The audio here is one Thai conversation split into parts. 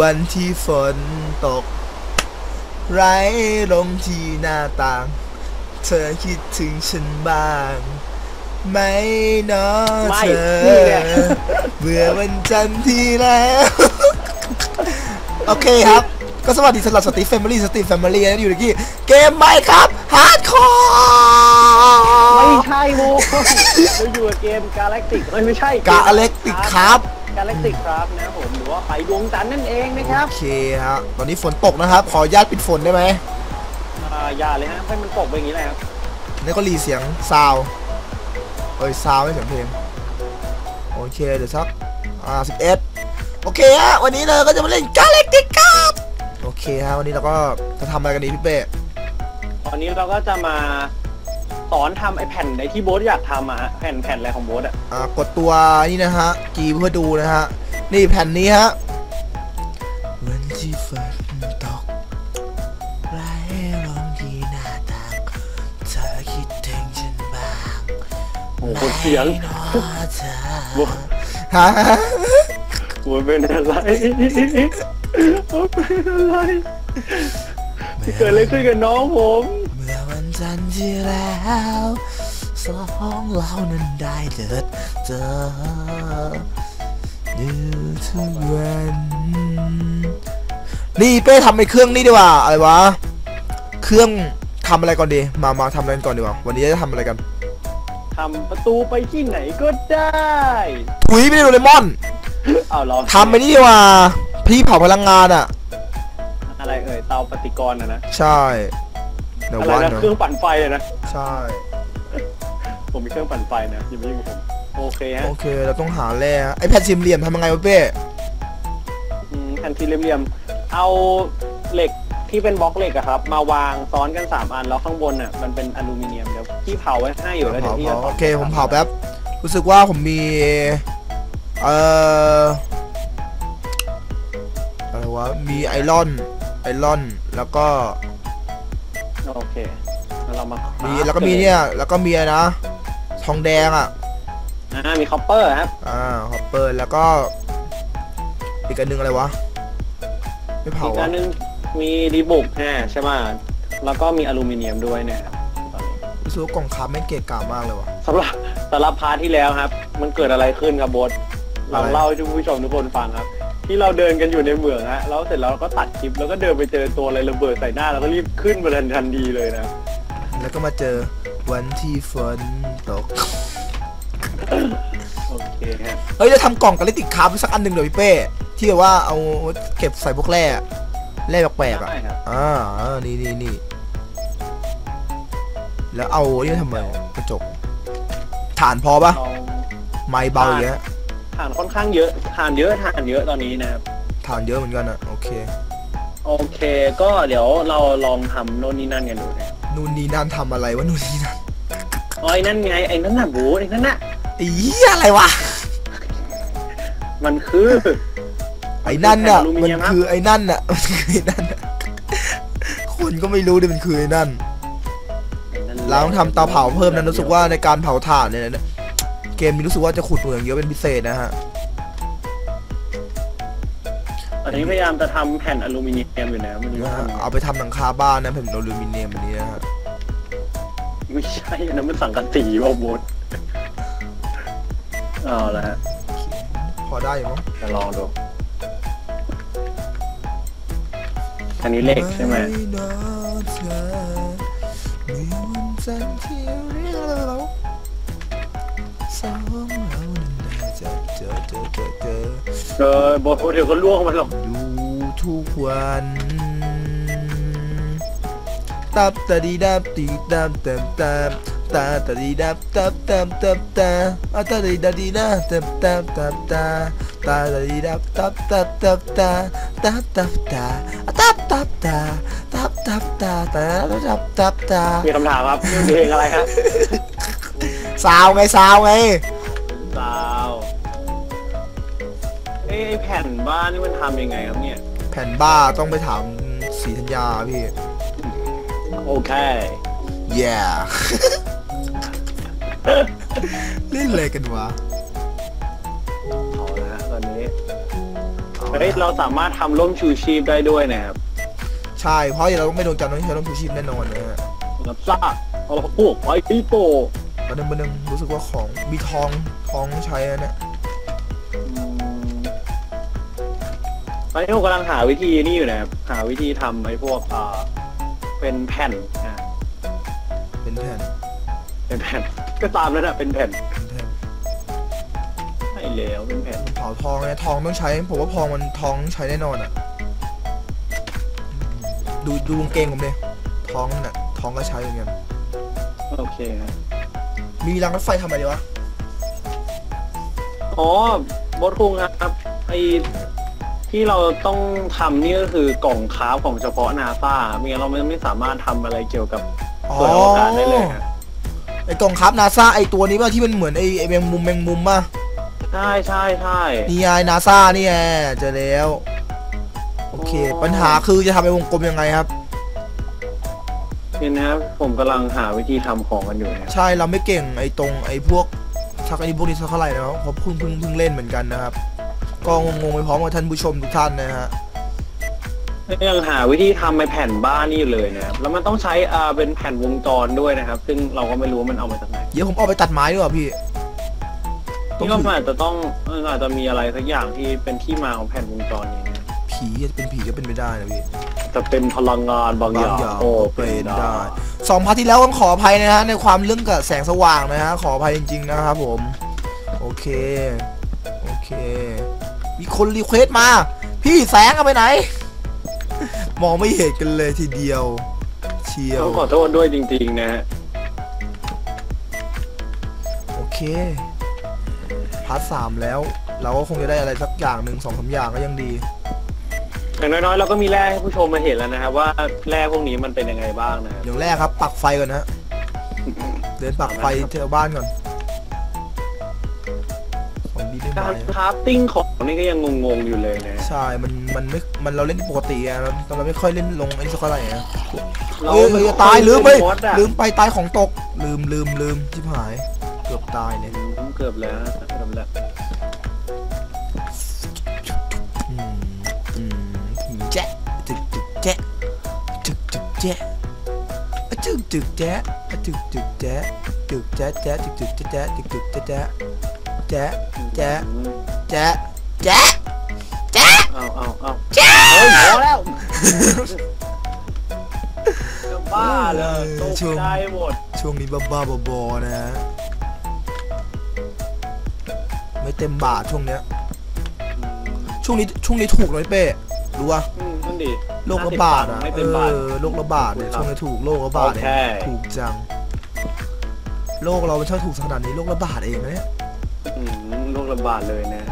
วันที่ฝนตก ไรลงที่หน้าต่าง เธอคิดถึงฉันบ้าง ไหมเนาะไม่เธอนี่แหละเมื่อวันจันทร์ที่แล้ว โอเคครับ ก็สวัสดีสำหรับสตีฟแฟมิลี่สตีฟแฟมิลี่นะอยู่ในที่เกมไหมครับฮาร์ดคอร์ไม่ใช่โว้ยเราอยู่กับเกม Galactic เอ้ยไม่ใช่กาอเล็กติกครับ Galactic ครับนะครับผมหรือว่าไปดวงจันทร์นั่นเองนะครับโอเคฮะตอนนี้ฝนตกนะครับ ขออนุญาตปิดฝนได้ไหมอ่าอย่าเลยฮะให้มันตกไปอย่างนี้เลยครับแล้วก็รีเสียงซาวด์เอ้ยซาวด์ไม่เสียงเพลงโอเคเดี๋ยวสักอ่าสิบเอ็ดโอเคฮะวันนี้เราก็จะมาเล่นกาเล็กติกครับโอเคฮะวันนี้เราก็จะทำอะไรกันดีพี่เป้ตอนนี้เราก็จะมา สอนทำไอ้แผ่นในที่โบ๊ทอยากทำอะฮะแผ่นแผ่นอะไรของโบ๊ทอะอ่ากดตัวนี่นะฮะกีเพื่อดูนะฮะนี่แผ่นนี้ฮะวันที่ฝนตกไหลลงที่หน้าต่างเธอคิดถึงฉันบ้างโอ้โหเสียงไหมเนาะเธอโบ๊ทฮะโบ๊ทเป็นอะไรโบ๊ทเป็นอะไรเกิดอะไรขึ้นกับน้องผมเมื่อวันจัน ทร์ที่แล้วสองเรานั้นได้เดินเจอดูทุกวันนี่เป้ทำไอ้เครื่องนี่ดีกว่าอะไรวะ เครื่องทำอะไรก่อนดี มามาทำอะไรกันก่อนดีกว่า วันนี้จะทำอะไรกันทำประตูไปที่ไหนก็ได้ถุยไม่ได้โดเรมอนเอาเหรอทำไปนี่ดีกว่า พี่เผาพลังงานอะอะไรเอ่ยเตาปฏิกรณ์อะนะ ใช่ เดี๋ยวอะไรวันนะเนเครื่ออะงปั่นไฟอะนะ ใช่ ผมมีเครื่องปั่นไฟนะอย่ามายุ่งกับผม โอเคฮะโอเค เราต้องหาแร่ไอ้แผ่นสี่เหลี่ยมทำยังไงวะเป้อืมแผ่นสี่เหลี่ยมๆเอาเหล็กที่เป็นบล็อกเหล็กอะครับ มาวางซ้อนกันสามอันแล้วข้างบนอะมันเป็นอลูมิเนียมเดี๋ยวพี่เผาไว้ให้อยู่แล้วเดี๋ยวพี่จะเผาสโอนเค ผมเผาแป๊บ รู้สึกว่าผมมี เอ่อ อะไรวะ มีไอรอน ไอรอน แล้วก็ โอเคแล้วเรามามีมีแล้วก็มีเนี่ยแล้วก็มีอะไรนะ ทองแดงอะอ่ามีคอปเปอร์ครับอ่าฮอปเปอร์แล้วก็อีกอันหนึงอะไรวะ ไม่เผาอีกอัอะนนึงมีดีบุกแน่ใช่ไหมแล้วก็มีอลูมิเนียมด้วยเนะครับตอนนี้รู้สึกว่ากล่องคาร์บไม่งเกะกะมากเลยวะ สำหรับสำหรับพาร์ทที่แล้วครับ มันเกิดอะไรขึ้นครับโบสเราอะไร เล่าให้ทุกผู้ชมทุกคนฟังครับ ที่เราเดินกันอยู่ในเมืองฮะแล้วเสร็จแล้วเราก็ตัดคลิปแล้วก็เดินไปเจอตัวอะไรระเบิดใส่หน้าแล้วก็รีบขึ้นมาทันทันทีเลยนะแล้วก็มาเจอวันที่ฝนตก โอเคฮะเฮ้ยจะทำกล่องกาลิติกคาร์บสักอันหนึ่งเดี๋ยวพี่เป้ ที่แบบว่าเอาเก็บใส่พวกแร่อะแร่แปลกๆอะได้ครับอ่าอ่านี่นี่นี่แล้วเอานี่ทำไมกระจกฐานพอปะเราไม้เบาเยอะ ฐานค่อนข้างเยอะฐานเยอะฐานเยอะตอนนี้นะครับฐานเยอะเหมือนกันอะโอเค โอเค ก็เดี๋ยวเราลองทำโน่นนี่นั่นกันดูนะนู่นนี่นั่นทำอะไรวะนู่นนี่นั่นอ๋อไอ้นั่นไงไอ้นั่นน่ะบูไอ้นั่นน่ะอีอะไรวะมันคือ ไอ้นั่นน่ะอลูมิมันเนียมครับคือไอ้นั่นน่ะมันคือไอ้นั่นน่ะคนก็ไม่รู้ดิมันคือไอ้นั่นไอ้นั่นแหละเราต้องทำเตาเผาเพิ่มนะรู้สึกว่าในการเผาถ่านเนี่ยนะ เกมนี้รู้สึกว่าจะขุดเหมืองเยอะเป็นพิเศษนะฮะตอนนี้พยายามจะทำแผ่นอลูมิเนียมอยู่นะมันนะว่าฮะเอาไปทำหลังคาบ้านนะเป็นอลูมิเนียมอันนี้นะฮะ ไม่ใช่อันนั้นมันสังกะสีว่าบูดเอาละฮะพอได้อยู่มั้งจะลองดู อันนี้เหล็กใช่ไหม นอเธอมีวันจันทร์ เจอเจอเจอเออโบทเดี๋ยวก็ล่วงมันหรอกอยู่ทุกวันตับตะดีดับตีดับเต็มเต็มตาตะดีดับตับเต็มเต็มตาอะตะดีดับดีนะเต็มเต็มตับตาตาตะดีดับตับตับตับตาตับตับตาอะตับตับตาตับตับตาตาตับตับตามีคำถามครับนี่เพลงอะไรครับสาวไงสาวไง แผ่นบ้านนี่มันทำยังไงครับเนี่ย แผ่นบ้าต้องไปถามสีธัญญาพี่ โอเค yeah เล่นอะไรกันวะเอาละฮะตอนนี้เอาเฮ้ยเราสามารถทำร่มชูชีพได้ด้วยนะครับ ใช่ เพราะเราต้องไม่โดนจับต้องใช้ร่มชูชีพแน่นอนนะฮะรับทราบเอาพวกไอ้ปีโป้ประเด็นประเด็นรู้สึกว่าของมีทองทองใช้นะเนี่ย ตอนนี้ผมกำลังหาวิธีนี่อยู่นะครับหาวิธีทำไอ้พวกอ่าเป็นแผ่นนะเป็นแผ่นเป็นแผ่น ก็ตามนั่นแหะเป็นแผ่นเป็นแผ่นใช่แล้วเป็นแผ่นเผาทองเนี่ยทองต้องใช้ ผมว่าทองมันทองใช้แน่นอนอะ ดูดูกางเกงผมเลยทองน่ะทองก็ใช้เหมือนกัน โอเคครับมีรางรถไฟทำอะไรดีวะ อ๋อบดคุงครับไอ ที่เราต้องทำนี่ก็คือกล่องคราฟของเฉพาะนาซาไม่งั้นเราไม่ไม่สามารถทำอะไรเกี่ยวกับอ๋อส่วนอวกาศได้เลยครับไอกล่องครับนาซาไอตัวนี้ป่ะที่มันเหมือนไอไอแมงมุมแมงมุมป่ะใช่ใช่ใช่ นี่ไงนาซานี่ไงเจอแล้ว โอเค อ๋อ ปัญหาคือจะทำไอวงกลมยังไงครับ เนี่ยนะครับผมกำลังหาวิธีทำของกันอยู่นะครับใช่เราไม่เก่งไอตรงไอพวกชักไอพวกนี้สักเท่าไหร่นะครับเพราะเพิ่งเพิ่งเพิ่งเล่นเหมือนกันนะครับ ก็งงๆไปพร้อมกับท่านผู้ชมทุกท่านนะฮะยังหาวิธีทำไอ้แผ่นบ้านนี่อยู่เลยนะครับแล้วมันต้องใช้อ่าเป็นแผ่นวงจรด้วยนะครับ ซึ่งเราก็ไม่รู้ว่ามันเอามาจากไหนเดี๋ยวผมเอาไปตัดไม้ดีกว่าพี่นี่ก็มันอาจจะต้องเอออาจจะมีอะไรสักอย่างที่เป็นที่มาของแผ่นวงจรนี้นะผีจะเป็นผีก็เป็นไปได้นะพี่จะเป็นพลังงานบางอบางย่างอย่างโอ้ก็เป็เป็นนได้ได้สองพาร์ทที่แล้วต้องขออภัยนะฮะในความเรื่องกับแสงสว่างนะฮะขออภัยจริงๆนะครับผม โอเคโอเค มีคนรีเควสต์มา พี่แสงเอาไปไหน มองไม่เห็นกันเลยทีเดียว เชียวต้องขอโทษด้วยจริง ๆ นะฮะโอเคพาร์ทสามแล้ว เราก็คงจะได้อะไรสักอย่างหนึ่งสองสามอย่างก็ยังดี อย่างน้อยๆเราก็มีแร่ให้ผู้ชมมาเห็นแล้วนะครับว่าแร่พวกนี้มันเป็นยังไงบ้างนะครับอย่างแรกครับปักไฟก่อนนะฮะเดินปักไฟแถวบ้านก่อน การอะคราฟติ้งของนี่ก็ยังงงๆอยู่เลยนะใช่ มัน มันไม่ มันเราเล่นปกติอะเราเราไม่ค่อยเล่นลงไอ้นี่สักเท่าไหร่นะเราเฮ้ยเฮ้ยตายลืมไปมดอะลืมไปตายของตก ลืมลืมลืมชิบหาย เกือบตายเนี่ยอืมเกือบแล้วเกือบแล้วอืมอืมแจ๊ะจึกจึกแจ๊ะจึกจึกแจ๊ะอะจึกจึกแจ๊ะอะจึกจึกแจ๊ะจึกแจ๊ะแจ๊ะจึกจึกแจ๊ะแจ๊ะจึกจึกแจ๊ะ แจ๊ะแจ๊ะอืมแจ๊ะแจ๊ะแจ๊ะเอาเอาเอาเฮ้ยพอแล้วจะบ้าเลยตกใจหมดช่วงนี้บ้าบ้าๆบอๆนะฮะไม่เต็มบาทช่วงเนี้ยช่วงนี้ช่วงนี้ถูกเลยเป้รู้ป่ะอืมนั่นดิโรคระบาดอะไม่เอเป็นบาทอโรคระบาดเนี่ยช่วงนี้ถูกโรคระบาดเนี่ยโอเคถูกจังโรคเราไม่ใช่ถูกขนาดนี้โรคระบาดเองนะเนี่ยอื มโรคระบาดเลยนะ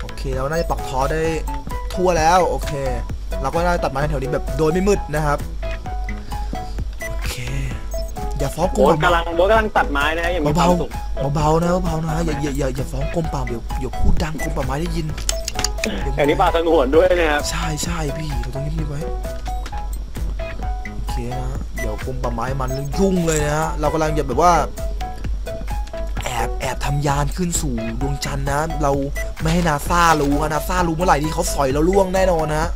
โอเคเราน่าจะปักทอได้ทั่วแล้วโอเค เราก็น่าจะตัดไม้แถวนี้แบบโดยไม่มืดนะครับ โอเค อย่าฟ้องกโบ๊ลทมกำลังโบ๊ทกำลังตัดไม้นะอย่างมีความสุขเบาๆนะเบาๆนะอย่าอย่าอย่าอย่าฟ้องกลมป่าเดี๋ยวเดี๋ยวพูดดังกลมป่าไม้ได้ยินเดี๋ยว แถวนี้ป่าสงวนด้วยนะครับใช่ใช่พี่เราต้องรีบๆไว้โอเคนะเดี๋ยวกลมป่าไม้มันยุ่งเลยนะฮะเรากำลังจะแบบว่าแอบแอบ ทำยานขึ้นสู่ดวงจันทร์นะ เราไม่ให้นาซารู้อะนาซารู้เมื่อไหร่นี่เขาสอยเราล่วงแน่นอนนะ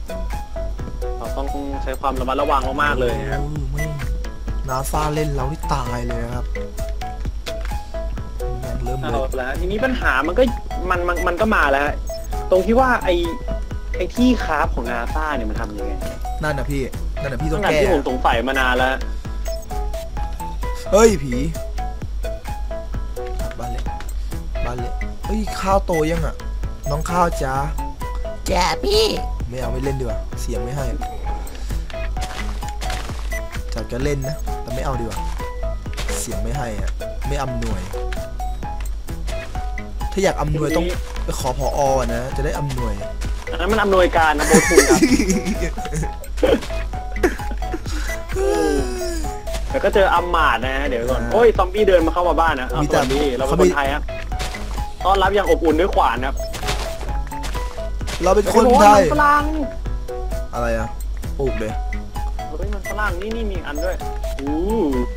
เราต้องใช้ความระมัดระวังมากๆเลยนะครับออไม่นาซาเล่นเราที่ตายเลยนะครับแม่งเริ่มเลเอายแล้วทีนี้ปัญหามันก็มันมันมันก็มาแล้ว ตรงที่ว่าไอไอที่คราฟของนาซาเนี่ยมันทำยังไงนั่นนะพี่นั่นนะพี่ต้ตั้องงแต่แก้ที่ผมสงสัยมานานแล้วเฮ้ยผี เล็กเฮ้ยข้าวโตยังอะ น้องข้าวจ้าแจ้พี่ ไม่เอาไม่เล่นดีกว่าเสียงไม่ให้จัดก็เล่นนะ แต่ไม่เอาดีกว่าเสียงไม่ให้อะ ไม่อำนวย ถ้าอยากอำนวยต้องไปขอพออะนะ จะได้อำนวยอันนั้นมันอำนวยการนะโบทูครับแล้วก็เจออัมมาดนะฮะเดี๋ยวก่อนอ่าโอ้ยซอมบี้เดินมาเข้ามาบ้านนะเอามีสแต่วัสดีเราเป็นเขาคมีนไทยครับ ต้อนรับอย่างอบอุ่นด้วยขวานครับเราเป็นคนไทยโอ้มันฝรั่งอะไรอะปลูกเลยเฮ้ยมันฝรั่งนี่นี่มีอันด้วยอู้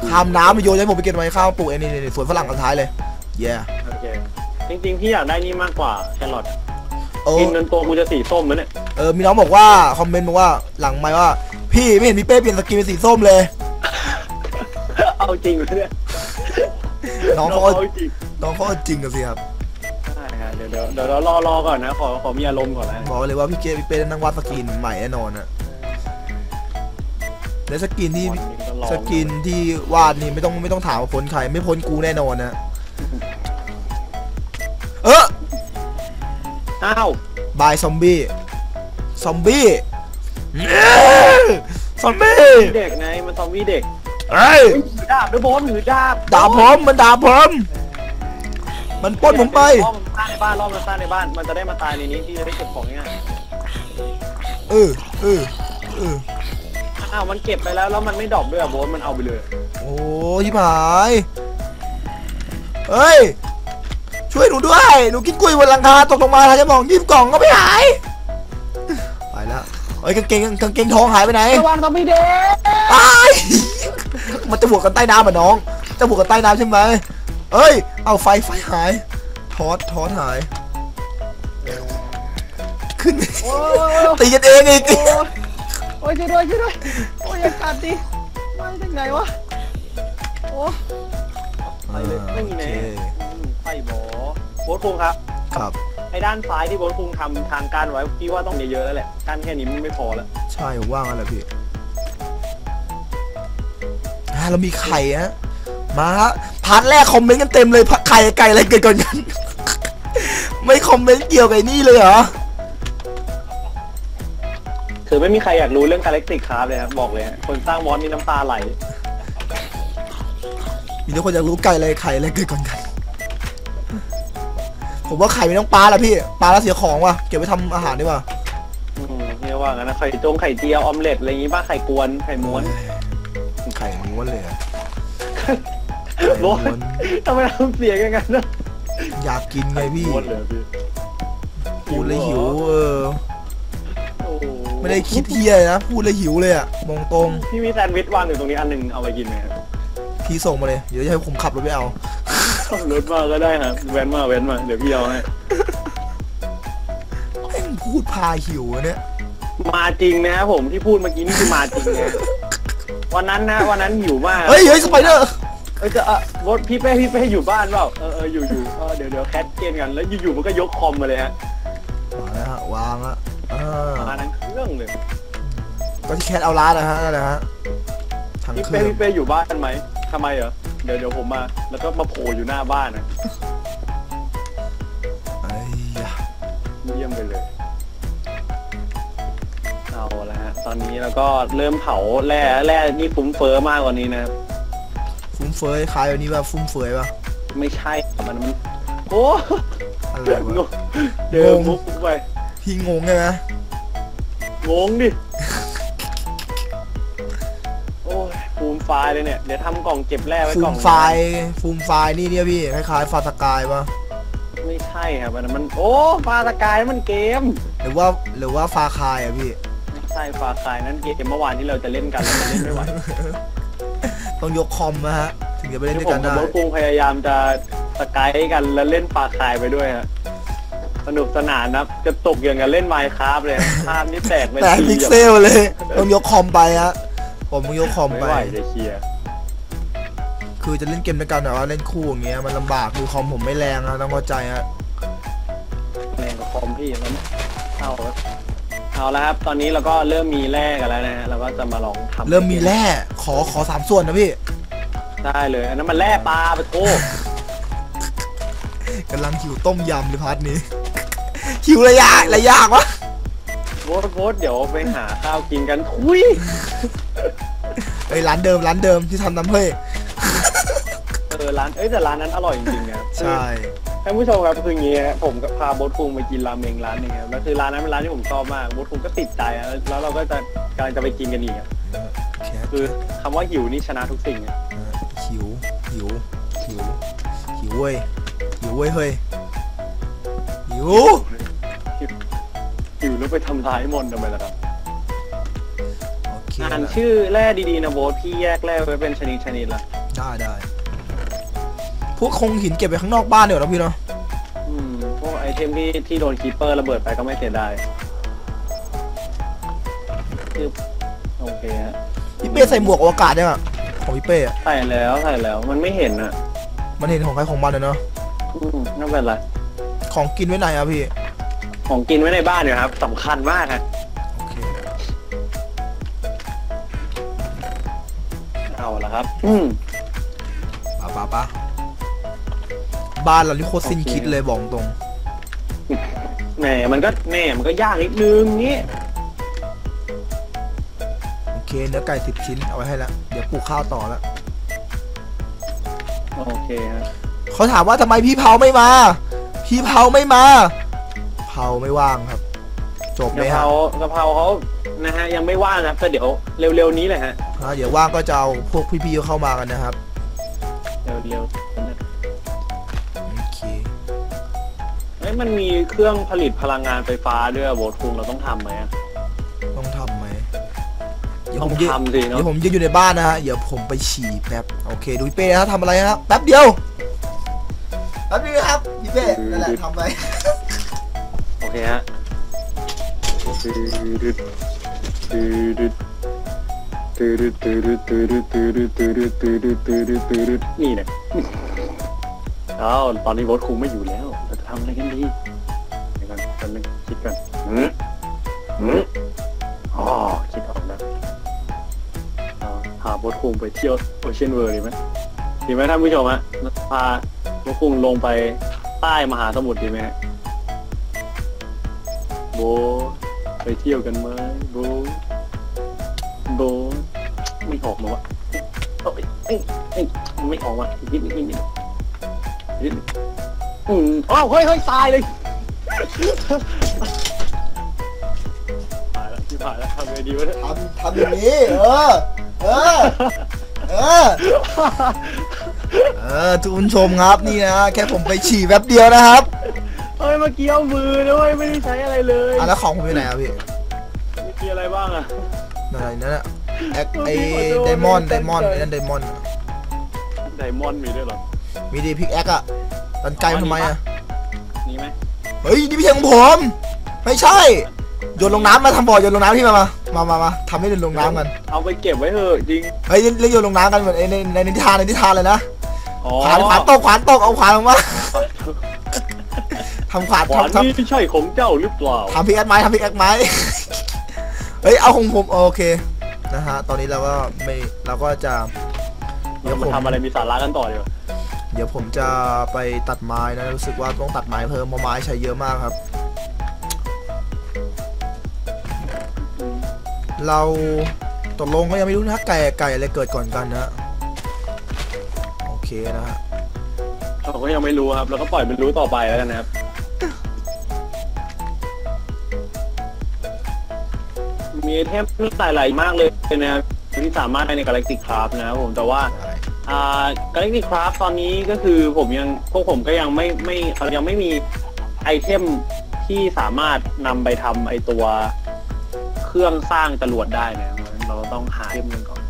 ข้ามน้ำไปโยนให้ผมไปเก็บไว้ข้าวปลูกไอ้นี่นี่สวนฝรั่งกันท้ายเลยเย่โอเคจริงๆพี่อยากได้นี่มากกว่าแครอทโอ้กินจนตัวกูจะสีส้มแล้วเนี่ยเออมีน้องบอกว่าคอมเมนต์บอกว่าหลังไม่ว่า พี่ไม่เห็นพี่เป้เปลี่ยนสกินเป็นสีส้มเลย เอาจริงเลยเนี่ยน้องเขาเอาจริง น้องเขาเอาจริงกันสิครับใช่ฮะ เดี๋ยวเดี๋ยวเดี๋ยวเรารอรอก่อนนะ ขอขอมีอารมณ์ก่อนนะบอกเลยว่าพี่เกพี่เป้นั่งวาดสกินใหม่แน่นอนอะและสกินที่วันนี้ก็ลองสกินที่วาดนี่ไม่ต้องไม่ต้องถามว่าพ้นใครไม่พ้นกูแน่นอนนะเอออ้าวบายซอมบี้ซอมบี้ซอมบี้เด็กไงมันซอมบี้เด็กเอ้ยถือดาบด้วยโบนถือดาบด่าผมมันด่าผม มันปล้นผมไป รอบมันสร้างในบ้านรอบมันสร้างในบ้าน มันจะได้มาตายในนี้ที่จะได้เก็บของง่ายเออเออเอออ้าวมันเก็บไปแล้วแล้วมันไม่ดรอปด้วยอะโบนมันเอาไปเลยโอ้ชิบหายเฮ้ย ช่วยหนูด้วย หนูกินกล้วยบนหลังคาตกลงมาทางจะมองยิบกล่องก็ไม่หาย ไปแล้วเอ้ยกางเกงกางเกงทองหายไปไหนระวังซอมบี้เด็กตาย มันจะบวกกันใต้น้ำอะน้อง จะบวกกันใต้น้ำใช่ไหม เอ้ย เอาไฟไฟหาย ทอดทอดหาย ขึ้นโอ้ยตีกันเองอีกโอ้ยโอ้ยช่วยด้วยช่วยด้วยโอ้ยอย่ากัดดิมาจากไหนวะ โอ้ไปเลยไม่มีแน่อืมไฟบอโบนคุงครับ ครับไอ้ด้านซ้ายที่โบนคุงทำทางการไว้พี่ว่าต้องเยอะๆแล้วแหละการแค่นี้มันไม่พอแล้ว ใช่ผมว่างั้นแหละพี่อ่าเรามีไข่ฮะ มาฮะพาร์ทแรกคอมเมนต์กันเต็มเลยพะไข่กับไก่อะไรเกิดก่อนกัน ไม่คอมเมนต์เกี่ยวกับไอ้นี่เลยเหรอคือไม่มีใครอยากรู้เรื่องกาแล็กติกครับเลยครับบอกเลยฮะคนสร้างมอสนี่น้ำตาไหลมีทุกคนอยากรู้ไก่อะไรไข่อะไรเกิดก่อนกัน ผมว่าไข่ไม่ต้องปลาละพี่ปลาแล้วเสียของว่ะเก็บไว้ทำอาหารดีกว่าอืมเรียกว่างั้นนะไข่จงไข่เจียวออมเล็ตอะไรอย่างงี้ป่ะไข่กวนไข่ม้วนไข่ม้วนเลยอะ โบนทำไมทำเสียงอย่างนั้นนะอยากกินไงพี่ม้วนเลยพี่พูดเลยหิวเออโอ้โหไม่ได้คิดเฮียเลยนะ พูดเลยหิวเลยอะมองตรงพี่มีแซนด์วิชวางอยู่ตรงนี้อันหนึงเอาไปกินไหมครับพี่ส่งมาเลย เดี๋ยวจะให้ผมขับรถไปเอาขับรถมาก็ได้ครับแว้นมาแว้นมาเดี๋ยวพี่เอาให้แม่งพูดพาหิวอะเนี่ยมาจริงนะครับผมที่พูดเมื่อกี้นี่คือมาจริงนะวันนั้นนะวันนั้นหิวมากเฮ้ยเฮ้ยสไปเดอร์ เออจะเออรถพี่เป้พี่เป้อยู่บ้านเปล่าเออเอออยู่อยู่เออเดี๋ยวเดี๋ยวแคทเกมกันแล้วอยู่ๆมันก็ยกคอมมาเลยฮะมาแล้วฮะวางละอ่ามาทั้งเครื่องเลยก็ที่แคทเอาร้านนะฮะนั่นแหละฮะทั้งพี่เคเป้รื่องพี่เป้อยู่บ้านไหมทำไมเหรอเดี๋ยวเดี๋ยวผมมา แล้วก็มาโผล่อยู่หน้าบ้านนะไอ้ยะเยี่ยมไปเลยเอาละฮะตอนนี้แล้วก็เริ่มเผาแร่แร่นี่ฟุ้งเฟ้อมากกว่านี้นะครับ ฟุ้มเฟยคล้ายแบบนี้ป่ะฟุ้มเฟยป่ะไม่ใช่มันมันโอ้อะไรงวะงเจอมุกไปพี่งงใช่ไหมงงดิโอ้ยฟูมไฟล์เลยเนี่ย เดี๋ยวทำกล่องเก็บแร่ไว้ฟูกล่อมงไฟล์ฟูมไฟล์นี่เนี่ยพี่คล้ายๆฟาสกายป่ะไม่ใช่ครับอันนั้นมันโอ้ฟาสกายมันเกม หรือว่าหรือว่าฟาคายอะพี่ ไม่ใช่ฟาคายนั้นเกมเมื่อวานที่เราจะเล่นกันแล้วมันเล่นไม่ไหว ต้องยกคอมนะฮะถึงจะไปเล่นที่ด้วยผมกันกับได้โบ๊ทคุงพยายามจะสกายกันแล้วเล่นฟาคายไปด้วยฮะสนุกสนานนะจะตกอย่างกับเล่นไมค์คราฟเลยภาพนี่แตกเป็นแต่ทีพิกแบบเซลเลย ต้องยกคอมไปฮะผมต้องยกคอมไม่ไป ไหวจะเคลียร์คือจะเล่นเกมด้วยกันแต่ว่าเล่นคู่อย่างเงี้ยมันลำบากคือคอมผมไม่แรงนะต้องเข้าใจฮะแรงกับคอมพี่มันเอาครับ เอาแล้วครับ ตอนนี้เราก็เริ่มมีแร่กันแล้วนะฮะเราก็จะมาลองทำเริ่มมีแร่ขอขอสามส่วนนะพี่ได้เลย อันนั้นมันแร่ปลาไปโก้กำลังหิวต้มยำเลยพาร์ทนี้ หิวระยะระยะวะโบ๊ทโบ๊ทเดี๋ยวไปหาข้าวกินกันทุยไอ้ยร้านเดิมร้านเดิมที่ทำน้ำเฮ้ยเออร้านเอ้ยแต่ร้านนั้นอร่อยจริงๆนะครับใช่ ท่านผู้ชมครับคืออย่างงี้ฮะผมกับพาโบ๊ทคุงไปกินราเมงร้านหนึงครับแล้วคือร้านนั้นเป็นร้านที่ผมชอบมากโบ๊ทคุงก็ติดใจอะแล้วเราก็จะกำลังจะไปกินกันอีกอะแคทคือคำว่าหิวนี่ชนะทุกสิ่งอะเออหิวหิวหิวหิวเว้ยหิวเว้ยเฮ้ยหิวหิวแล้วไปทำร้ายมนต์ทำไมล่ะครับโอเคอ่านชื่อแร่ดีๆนะโบ๊ทพี่แยกแร่ไว้เป็นชนิดชนิดละได้ได้พวกคงหินเก็บไว้ข้างนอกบ้านเดี๋ยวนะพี่เนาะอืมพวกไอเทมที่ที่โดนคีเปอร์ระเบิดไปก็ไม่เสียดายคือโอเคฮะพี่เป้ใส่หมวกอวกาศยังอะของพี่เป้อะใส่แล้วใส่แล้วมันไม่เห็นอะมันเห็นของใครของมันเลยเนาะอืมไม่เป็นไรของกินไว้ไหนอะพี่ของกินไว้ในบ้านอยู่ครับสำคัญมากฮะโอเคเอาละครับ อืมปะปะปะบ้านเรานี่โคตรสิ้นโอเคคิดเลยบอกตรง แหมมันก็แหมมันก็ยากนิดนึงนี่โอเคเนื้อไก่สิบชิ้นเอาไว้ให้แล้วเดี๋ยวปลูกข้าวต่อแล้วโอเคฮะเขาถามว่าทำไมพี่เผาไม่มา พี่เผาไม่มา เผาไม่ว่างครับ จบไหมกะเพฮะรากะเพราเขานะฮะยังไม่ว่างครับแต่เดี๋ยวเร็วๆนี้แหละฮะอ่าเดี๋ยวว่างก็จะเอาพวกพี่ๆเข้ามากันนะครับ เร็วโมันมีเครื่องผลิตพลังงานไฟฟ้าด้วยอะโบทคุงเราต้องทำไหมอะ ต้องทำไหมเดี๋ยวต้ผองมยืนทำสิเนาะเดี๋ยวผมยืนอยู่ในบ้านนะฮะเดี๋ยวผมไปฉี่แป๊บโอเคดูพี่เป้นะทำอะไรฮะแป๊บเดียวแป๊บเดียวครับพี่เป้นั่นแหละทำไปโอเคฮะนี่เนี่ยเอาตอนนี้โบทคุงไม่อยู่แล้วเราจะ ทำอะไรกันดีเดี๋ยวก่อนแป๊บนึงคิดก่อนหืมหืมอ๋อคิดออกแล้วเอาพาโบทคุงไปเที่ยวโอเชียนเวิร์ดีไหมดีไหมท่านผู้ชมฮะพาโบทคุงลงไปใต้มหาสมุทรดีไหมฮะโบไปเที่ยวกันไหมโบโบไม่ออกมาวะเอ้ยเอ้ยเอ้ยไม่ออกมาอีกนิดนิดนิดนิดนิด อืมอ้าวเฮ้ยเฮ้ยตายเลยตายแล้วที่ผ่านแล้วทำไงดีวะเนี่ยทำทำอย่างนี้ เออ เออ เออ เออทุกคนชมครับนี่นะแค่ผมไปฉี่แป๊บเดียวนะครับเฮ้ยเมื่อกี้เอามือด้วยไม่ได้ใช้อะไรเลยอะแล้วของผมอยู่ไหนอะพี่เมื่อกี้อะไรบ้างอะอะไรนั่นอะแอคไอไดมอนด์ไดมอนด์ไอ้นั่นไดมอนด์ไดมอนด์มีด้วยเหรอมีดีพิกแอคอะ กันไกลมันทำไมอะนี่ไหมเฮ้ยนี่ไม่ใช่ของผม ไม่ใช่โยนลงน้ำมาทำบ่อโยนลงน้ำที่มามามามามาทำให้โยนลงน้ำกันเอาไปเก็บไว้เถอะจริงเฮ้ยเล่นโยนลงน้ำกันเหมือนไอ้ในในนิทานในนิทานเลยนะอ๋อขวานขวานตกขวานตกเอาขวานลงมาทำขวานขวานทำทนี่ใช่ของเจ้าหรือเปล่าำทำพิกแอคไม้ทำพิกแอคไม้เฮ้ยเอาของผมโอเคนะฮะตอนนี้เราก็ไม่เราก็จะเดี๋ยวมาผมทำอะไรมีสาระกันต่อดีกว่า เดี๋ยวผมจะไปตัดไม้นะรู้สึกว่าต้องตัดไม้เพิ่มเพราะไม้ใช้เยอะมากครับ เราตกลงก็ยังไม่รู้นะไก่ไก่อะไรเกิดก่อนกันนะโอเคนะฮะเราก็ยังไม่รู้ครับเราก็ปล่อยมันรู้ต่อไปแล้วกันนะครับมีไอเทมหลายๆมากเลยนะครับที่สามารถใน Galactic Craft นะครับผมแต่ว่า อ่า Galactic Craft ตอนนี้ก็คือผมยังพวกผมก็ยังไม่ไม่เขายังไม่มีไอเทมที่สามารถนำไปทำไอตัวเครื่องสร้างจรวดได้นะครับเราต้องหาไอเทมหนึงก่อน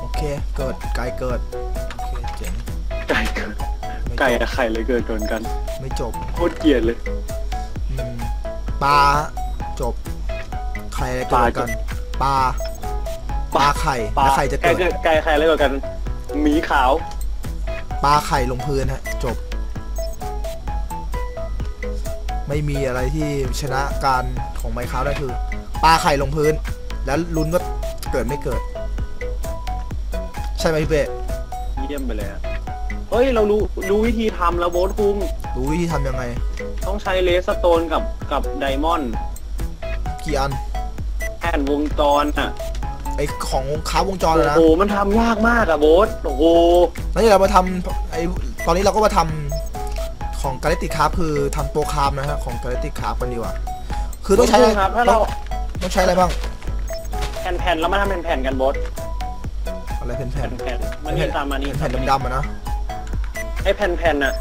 โอเค เกิดไก่เกิด โอเค เจ๋งไก่เกิดไม่ไก่จบกับไข่เลยเกิดเกินกันไม่จบโคตรเกลียดเลย อืมปลาจบไข่อะไรเกิดกันปลา ปลาไข่แล้วไข่จะเกิดไก่ไก่ไข่อะไรเกิดกันหมีขาวปลาไข่ลงพื้นฮะ จบ ไม่มีอะไรที่ชนะการของไมค้าได้คือปลาไข่ลงพื้น แล้วลุ้นว่าเกิดไม่เกิด ใช่ไหมพี่เป้เยี่ยมไปเลยอะเฮ้ย เรารู้รู้วิธีทำแล้วโบสคุงรู้วิธีทำยังไง ต้องใช้เลสโตนกับกับไดมอนด์กี่อันแผ่นวงจรอะ ไอของค้าวงจรโอ้อะนะโหมันทำยากมากอะโบสโอ้โหแล้วเดี๋ยวเรามาทำไอตอนนี้เราก็มาทำของกาเลติคาร์คือทำตัวคาร์มนะฮะของกาเลติคาร์กันดีกว่าคือต้องใช้โบสครับถ้าเราต้องใช้อะไรบ้างแผ่นแผ่นๆแล้วมาทำแผ่นแผ่นๆกันโบสอะไรแผ่นแผ่นแผ่นๆมันนี่ตามมานี่ๆแผ่นดำๆอะนะไอ้แผ่นแผ่นๆน่ะ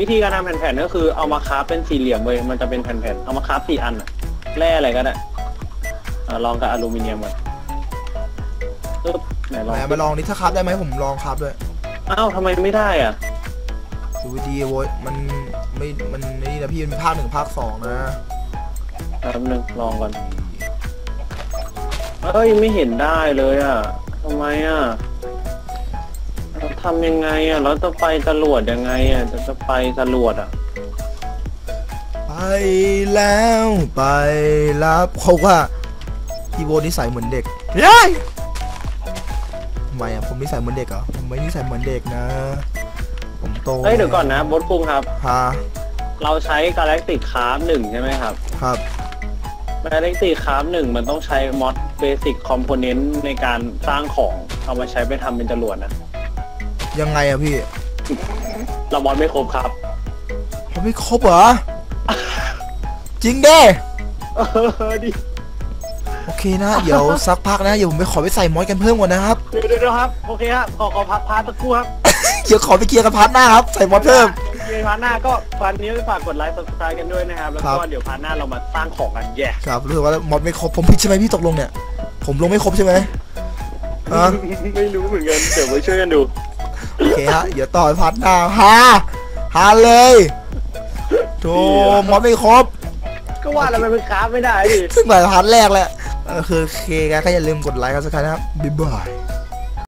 วิธีการทำแผ่นแผ่นๆก็คือเอามาคราฟเป็นสี่เหลี่ยมเลยมันจะเป็นแผ่นแผ่นๆเอามาคราฟสี่อันอะแร่อะไรก็ได้อะลองกับอลูมิเนียมก่อน ปึ๊บไหนลองไหนมาลองดิถ้าคาร์ได้ไหมผมลองคาร์ด้วยอ้าวทำไมไม่ได้อะดูดีโว้ยมันไม่มันนี่นะพี่มันมีภาคหนึ่งภาคสองนะแป๊บนึงลองก่อนเอ้ยไม่เห็นได้เลยอะทำไมอะเราทำยังไงอะเราจะไปจรวดยังไงอะจะจะไปจรวดอะ ไปแล้วไปรับเขาว่าพี่โบนิสัยเหมือนเด็กเฮ้ยทำ ไมอะผมนิสัยเหมือนเด็กเหรอผมไม่นิสัยเหมือนเด็กนะ ผมโตเอ้ยเดี๋ยวก่อนนะบดคุงครับ ฮะเราใช้ Galactic Craft หนึ่งใช่ไหมครับ ครับ Galactic Craft หนึ่งมันต้องใช้มอด Basic Component ในการสร้างของเอามาใช้ไปทำเป็นจรวดนะ ยังไงอะพี่ เรามอดไม่ครบครับผมไม่ครบเหรอ จริงเด้ เออดิ โอเคนะเดี๋ยวสักพักนะเดี๋ยวผมไปขอไปใส่มอสกันเพิ่มก่อนนะครับเดี๋ยวเดี๋ยวเดี๋ยวครับโอเคครับขอขอพักพาร์ทสักครู่ครับเดี๋ยวขอไปเคลียร์กับพาร์ทหน้าครับใส่มอสเพิ่มในพาร์ทหน้าก็พาร์ทนี้ฝากกดไลค์ subscribe กันด้วยนะครับแล้วครัก็บเดี๋ยวพาร์ทหน้าเรามาสร้างของกันแย่ครับรู้สึกว่ามอสไม่ครบผมผิดใช่ไหมพี่ตกลงเนี่ยผมลงไม่ครบใช่ไหมฮะไม่รู้เหมือนกันเดี๋ยวไปช่วยกันดูโอเคฮะเดี๋ยวต่อพาร์ทหน้าฮาฮาเลยโธ่มอสไม่ครบ ก็ว่าแล้วมันเป็นคราไม่ได้ดิ ซึ่งหมายพาร์ทแรกแหละเออคือโอเคกันก็อย่าลืมกดไลค์กันสักครั้งนะครับ บ๊ายบาย